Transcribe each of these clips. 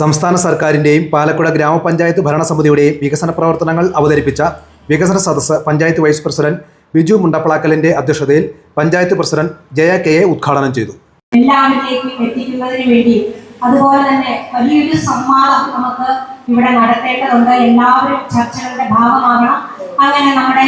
സംസ്ഥാന സർക്കാരിന്റെയും പാലക്കുട ഗ്രാമപഞ്ചായത്ത് ഭരണസമിതിയുടെയും വികസന പ്രവർത്തനങ്ങൾ അവതരിപ്പിച്ച വികസന സദസ്സ് പഞ്ചായത്ത് വൈസ് പ്രസിഡന്റ് ബിജു മുണ്ടപ്പളാക്കലിന്റെ അധ്യക്ഷതയിൽ panchayat president Jaya K A ഉദ്ഘാടനം ചെയ്തു. എല്ലാവരിലേക്കും എത്തിക്കുന്നതിന് വേണ്ടി അതുപോലെ തന്നെ വലിയൊരു സംവാദം നമുക്ക് ഇവിടെ നടത്തേണ്ടതുണ്ട്. എല്ലാവരും ചർച്ചകളുടെ ഭാഗമാകണം. അങ്ങനെ നമ്മുടെ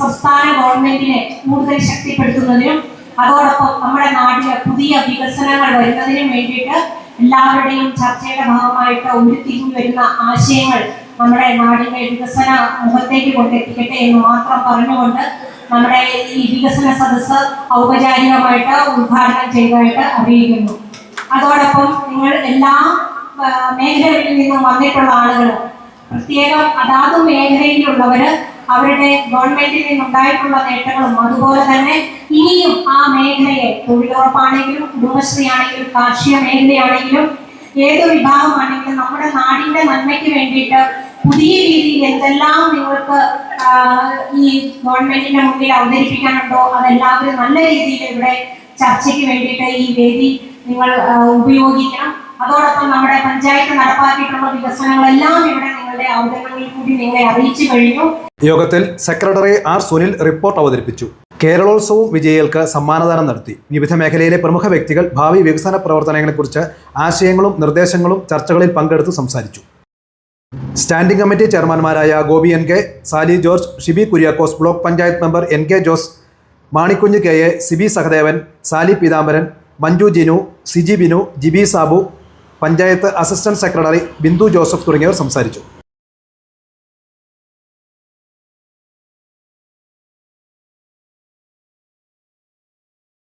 സംസ്ഥാന ഗവൺമെന്റിനെ കൂടുതൽ ശക്തിപ്പെടുത്തുന്നതിനും അതോടൊപ്പം നമ്മുടെ നാട്ടിലെ പുതിയ വികസനങ്ങൾ വരുന്നതിനും വേണ്ടിയിട്ട് എല്ലാവരുടെയും ചർച്ചയുടെ ഭാഗമായിട്ട് ഉരുത്തിരിഞ്ഞു വരുന്ന ആശയങ്ങൾ നമ്മുടെ നാടിന്റെ വികസന മുഖത്തേക്ക് കൊണ്ടെത്തിക്കട്ടെ എന്ന് മാത്രം പറഞ്ഞുകൊണ്ട് നമ്മുടെ ഈ വികസന സദസ്സ് ഔപചാരികമായിട്ട് ഉദ്ഘാടനം ചെയ്തതായിട്ട് അറിയിക്കുന്നു. അതോടൊപ്പം നിങ്ങൾ എല്ലാ മേഖലകളിൽ നിന്നും വന്നിട്ടുള്ള ആളുകൾ പ്രത്യേകം അതാത് മേഖലയിലുള്ളവര് അവരുടെ ഗവൺമെന്റിൽ നിന്നുണ്ടായിട്ടുള്ള നേട്ടങ്ങളും അതുപോലെ തന്നെ ഇനിയും ആ മേഖലയെ തൊഴിലുറപ്പാണെങ്കിലും കുടുംബശ്രീ ആണെങ്കിലും കാർഷിക മേഖലയാണെങ്കിലും ഏത് വിഭാഗമാണെങ്കിലും നമ്മുടെ നാടിന്റെ നന്മയ്ക്ക് വേണ്ടിയിട്ട് പുതിയ രീതിയിൽ എന്തെല്ലാം നിങ്ങൾക്ക് ഈ ഗവൺമെന്റിന്റെ മുന്നിൽ അവതരിപ്പിക്കാനുണ്ടോ അതെല്ലാവരും നല്ല രീതിയിൽ ഇവിടെ ചർച്ചയ്ക്ക് വേണ്ടിയിട്ട് ഈ വേദി നിങ്ങൾ ഉപയോഗിക്കണം. അതോടൊപ്പം നമ്മുടെ പഞ്ചായത്ത് നടപ്പാക്കിയിട്ടുള്ള വികസനങ്ങളെല്ലാം ഇവിടെ നിങ്ങളുടെ അവതരണങ്ങളിൽ കൂടി നിങ്ങളെ അറിയിച്ചു കഴിഞ്ഞു. യോഗത്തിൽ സെക്രട്ടറി ആർ സുനിൽ റിപ്പോർട്ട് അവതരിപ്പിച്ചു. കേരളോത്സവം വിജയികൾക്ക് സമ്മാനദാനം നടത്തി. വിവിധ മേഖലയിലെ പ്രമുഖ വ്യക്തികൾ ഭാവി വികസന പ്രവർത്തനങ്ങളെക്കുറിച്ച് ആശയങ്ങളും നിർദ്ദേശങ്ങളും ചർച്ചകളിൽ പങ്കെടുത്ത് സംസാരിച്ചു. Standing committee ചെയർമാൻമാരായ Gopi N K Sali George Shibi Kuriakose block panchayat member N K Jose Manikkunju K A Sibi Sahadevan Sali Pithambaran Manju Jinu Siji Binu Jibi Sabu panchayat assistant secretary Bindu Joseph തുടങ്ങിയവർ സംസാരിച്ചു